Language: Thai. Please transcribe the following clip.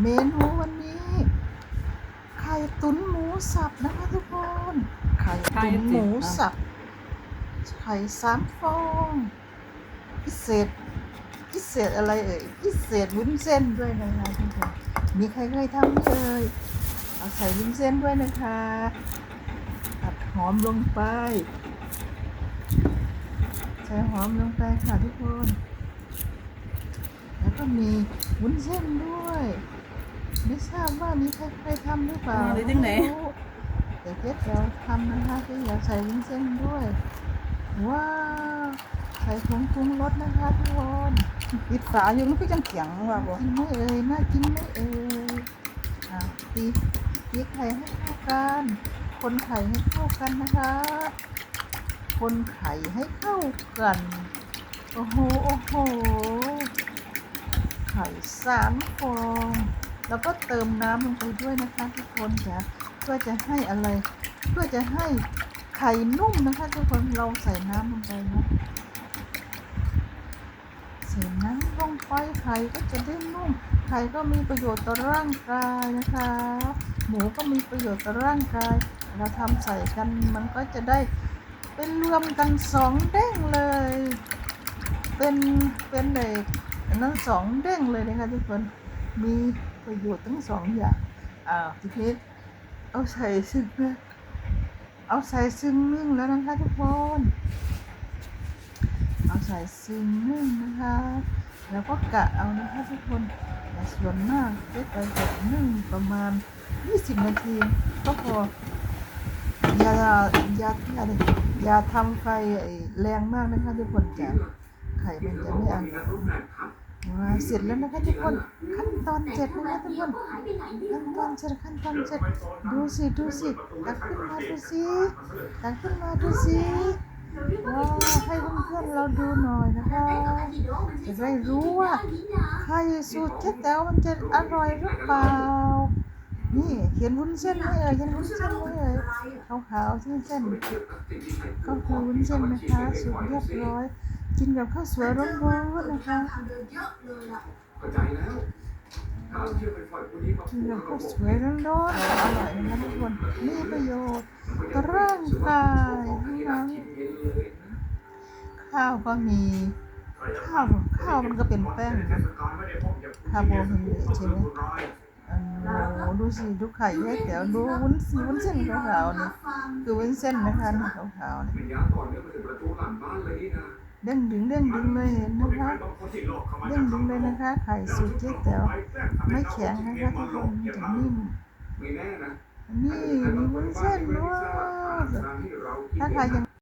เมนูวันนี้ ไข่ตุ๋นหมูสับนะคะทุกคน ไข่ตุ๋นหมูสับ ไข่สามฟอง พิเศษ พิเศษอะไรเอ่ย พิเศษวุ้นเส้นด้วยนะคะทุกคน มีใครเคยทำไหมเอ่ย เอาใส่วุ้นเส้นด้วยนะคะผัดหอมลงไป ใส่หอมลงไปค่ะทุกคน แล้วก็มีวุ้นเส้นด้วย ไม่ทราบว่ามีใครเคยทำหรือเปล่ามาเลยจังไหนม่รู้เดี๋ยวเจ๊เดี๋ยวทำนะคะเจ๊อยากใส่วุ้นเส้นด้วยว้าวใส่ผงปรุงรสนะคะทุกคนปิดฝาอยู่มันก็จังเขียงว่าบ่กินไหม่เอ่ยน่ากินไหม่เอ่ยอะตีตีไข่ให้เข้ากันคนไข่ให้เข้ากันนะคะ คนไข่ให้เข้ากันโอ้โหโอ้โหไข่สามฟอง แล้วก็เติมน้ำลงไปด้วยนะคะทุกคนจ้ะเพื่อจะให้อะไร เพื่อจะให้ไข่นุ่มนะคะ ทุกคนเราใส่น้ำลงไปนะใส่น้ำลงไปไข่ก็จะได้นุ่มไข่ก็มีประโยชน์ต่อร่างกายนะคะ หมูก็มีประโยชน์ต่อร่างกาย เราทำใส่กันมันก็จะได้เป็นรวมกันสองเด้งเลย เป็นเป็นเด็กอันนั้นสองเด้งเลยนะคะทุกคนมี ประโยชน์ทั้งสองอย่างอ้าทีนี้เอาใส่ซึ่งเอาใส่ซึ่งนึ่งแล้วนะคะทุกคนเอาใส่ซึ่งนึ่งนะคะ แล้วก็กะเอานะคะทุกคนแต่ส่วนมากเจ๊ไปจะนึ่งประมาณ 20 นาที ก็พออย่าอย่าอย่าอย่าทำไฟแรงมากนะคะทุกคนจะไข่มันจะไม่อร่อยว้าเสร็จแล้วนะคะทุกคน ขั้นตอนเจ็ดนะคะทุกคนขั้นตอนเจ็ดขั้นตอนเจ็ดดูสิดูสิตักขึ้นมาดูสิตักขึ้นมาดูสิว้าให้เพื่อนๆเราดูหน่อยนะคะจะได้รู้ว่าไข่สูตรเจ๊แต๋วมันจะอร่อยหรือเปล่านี่เห็นวุ้นเส้นไหมเอ่ยเห็นวุ้นเส้นไหมเอ่ยขาวๆเส้นเส้นๆก็คือวุ้นเส้นนะคะสุกเรียบร้อย กินกับข้าวสวยร้อนๆนะคะ เข้าใจแล้วถ้าเอาเชือกไปปล่อยพวกนี้มากินกับข้าวสวยร้อนๆอร่อยนะทุกคนมีประโยชน์ต่อร่างกายทั้งนั้นข้าวก็มีข้าวข้าวมันก็เป็นแป้งนะคาร์โบไฮเดรตใช่ไหมโอ้ดูสิดูไข่แยกแถวดูวุ้นสีวุ้นเส้นขาวๆนี่คือวุ้นเส้นนะคะนี่ขาวๆนี่ เนี่ยมาถึงประตูหลังบ้านเลยนี่นะเด้งดึงเด้งดึงเลยเห็นนะคะบางคนที่หลอกเข้ามาเด้งดึงเลยนะคะ ไข่สูตรเจ๊แต๋วไม่แข็งนะคะทุกคนมันจะนิ่มไม่แน่นะนี่มีวุ้นเส้นด้วยถ้าใครยัง